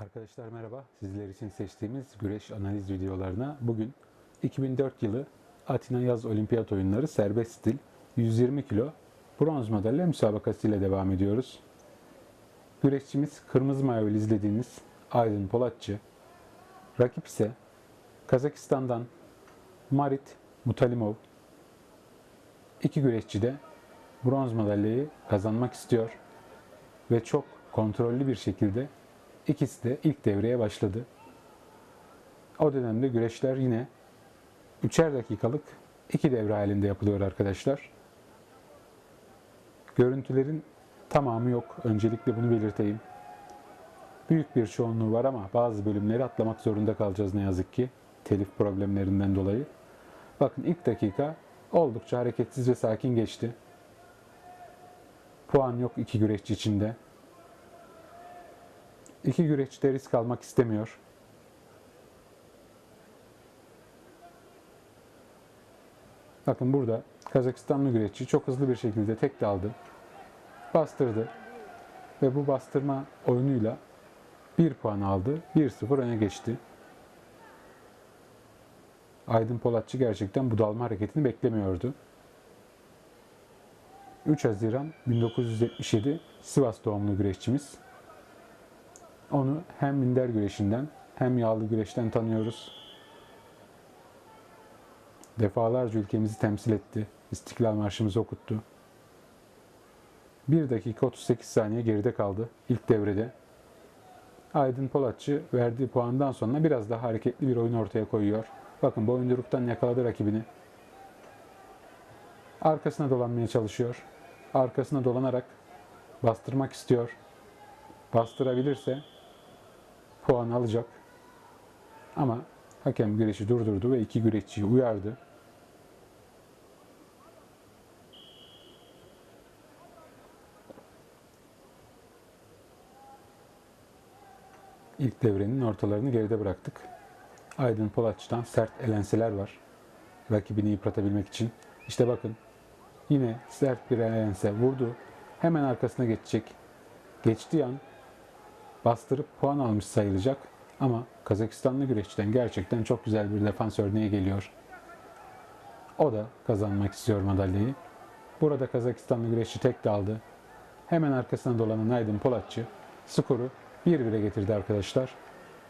Arkadaşlar merhaba. Sizler için seçtiğimiz güreş analiz videolarına bugün 2004 yılı Atina Yaz Olimpiyat Oyunları serbest stil 120 kilo bronz madalya müsabakası ile devam ediyoruz. Güreşçimiz kırmızı mayo ile izlediğiniz Aydın Polatçı. Rakip ise Kazakistan'dan Marit Mutalimov. İki güreşçi de bronz madalyayı kazanmak istiyor ve çok kontrollü bir şekilde İkisi de ilk devreye başladı. O dönemde güreşler yine üçer dakikalık iki devre halinde yapılıyor arkadaşlar. Görüntülerin tamamı yok. Öncelikle bunu belirteyim. Büyük bir çoğunluğu var ama bazı bölümleri atlamak zorunda kalacağız ne yazık ki. Telif problemlerinden dolayı. Bakın ilk dakika oldukça hareketsiz ve sakin geçti. Puan yok iki güreşçi içinde. İki güreşçi risk almak istemiyor. Bakın burada Kazakistanlı güreşçi çok hızlı bir şekilde tek daldı. Bastırdı. Ve bu bastırma oyunuyla 1 puan aldı. 1-0 öne geçti. Aydın Polatçı gerçekten bu dalma hareketini beklemiyordu. 3 Haziran 1977 Sivas doğumlu güreşçimiz. Onu hem minder güreşinden hem yağlı güreşten tanıyoruz. Defalarca ülkemizi temsil etti. İstiklal Marşımızı okuttu. 1 dakika 38 saniye geride kaldı ilk devrede. Aydın Polatçı verdiği puandan sonra biraz daha hareketli bir oyun ortaya koyuyor. Bakın boyunduruktan yakaladı rakibini. Arkasına dolanmaya çalışıyor. Arkasına dolanarak bastırmak istiyor. Bastırabilirse puan alacak. Ama hakem güreşi durdurdu ve iki güreşçiyi uyardı. İlk devrenin ortalarını geride bıraktık. Aydın Polatçı'dan sert elenseler var. Rakibini yıpratabilmek için. İşte bakın yine sert bir elense vurdu. Hemen arkasına geçecek. Geçtiği an bastırıp puan almış sayılacak. Ama Kazakistanlı güreşçiden gerçekten çok güzel bir defans örneği geliyor. O da kazanmak istiyor madalyayı. Burada Kazakistanlı güreşçi tek daldı. Hemen arkasına dolanan Aydın Polatçı skoru 1-1'e getirdi arkadaşlar.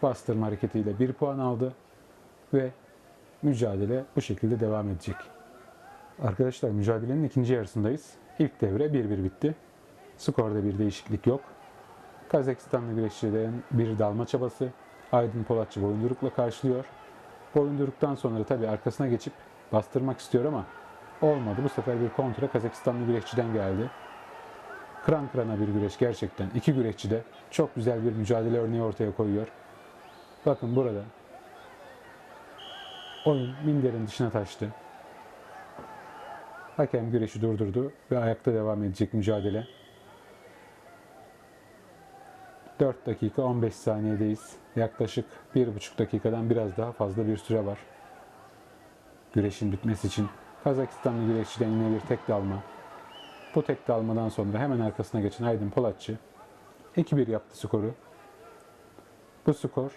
Bastırma hareketiyle 1 puan aldı ve mücadele bu şekilde devam edecek. Arkadaşlar mücadelenin ikinci yarısındayız. İlk devre 1-1 bitti. Skorda bir değişiklik yok. Kazakistanlı güreşçilerin bir dalma çabası. Aydın Polatçı boyundurukla karşılıyor. Boyunduruktan sonra tabi arkasına geçip bastırmak istiyor ama olmadı. Bu sefer bir kontra Kazakistanlı güreşçiden geldi. Kıran kırana bir güreş gerçekten. İki güreşçi de çok güzel bir mücadele örneği ortaya koyuyor. Bakın burada oyun minderin dışına taştı. Hakem güreşi durdurdu ve ayakta devam edecek mücadele. 4 dakika 15 saniyedeyiz. Yaklaşık 1,5 dakikadan biraz daha fazla bir süre var. Güreşin bitmesi için. Kazakistanlı güreşçiden yine bir tek dalma. Bu tek dalmadan sonra hemen arkasına geçen Aydın Polatçı 2-1 yaptı skoru. Bu skor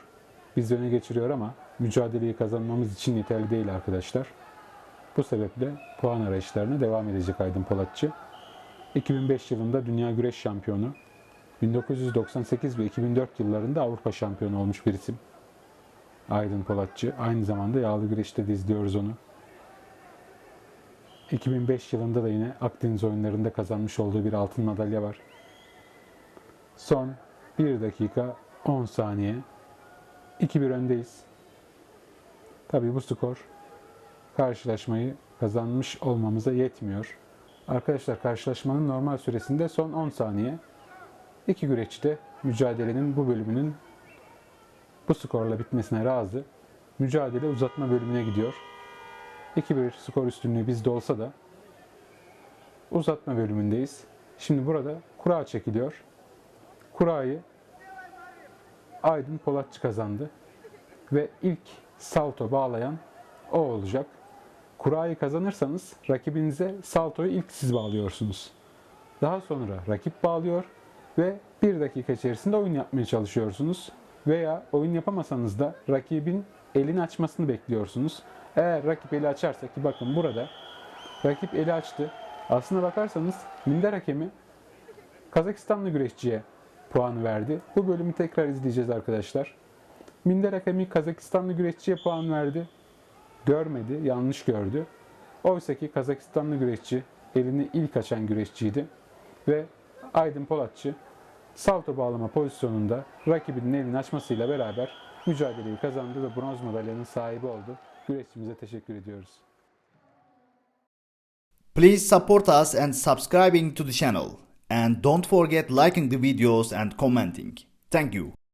bizi öne geçiriyor ama mücadeleyi kazanmamız için yeterli değil arkadaşlar. Bu sebeple puan arayışlarına devam edecek Aydın Polatçı. 2005 yılında Dünya Güreş Şampiyonu, 1998 ve 2004 yıllarında Avrupa şampiyonu olmuş bir isim. Aydın Polatçı. Aynı zamanda yağlı güreşte de izliyoruz onu. 2005 yılında da yine Akdeniz oyunlarında kazanmış olduğu bir altın madalya var. Son 1 dakika 10 saniye. 2-1 öndeyiz. Tabii bu skor karşılaşmayı kazanmış olmamıza yetmiyor. Arkadaşlar karşılaşmanın normal süresinde son 10 saniye. İki güreşçi de mücadelenin bu bölümünün bu skorla bitmesine razı. Mücadele uzatma bölümüne gidiyor. 2-1 skor üstünlüğü bizde olsa da uzatma bölümündeyiz. Şimdi burada kura çekiliyor. Kurayı Aydın Polatçı kazandı. Ve ilk salto bağlayan o olacak. Kurayı kazanırsanız rakibinize saltoyu ilk siz bağlıyorsunuz. Daha sonra rakip bağlıyor ve bir dakika içerisinde oyun yapmaya çalışıyorsunuz. Veya oyun yapamasanız da rakibin elini açmasını bekliyorsunuz. Eğer rakip eli açarsa ki bakın burada rakip eli açtı. Aslına bakarsanız minder hakemi Kazakistanlı güreşçiye puan verdi. Bu bölümü tekrar izleyeceğiz arkadaşlar. Minder hakemi Kazakistanlı güreşçiye puan verdi. Görmedi, yanlış gördü. Oysa ki Kazakistanlı güreşçi elini ilk açan güreşçiydi. Ve Aydın Polatçı salto bağlama pozisyonunda rakibinin elini açmasıyla beraber mücadeleyi kazandı ve bronz madalyanın sahibi oldu. Güreşçimize teşekkür ediyoruz. Please support us and subscribing to the channel. And don't forget liking the videos and commenting. Thank you.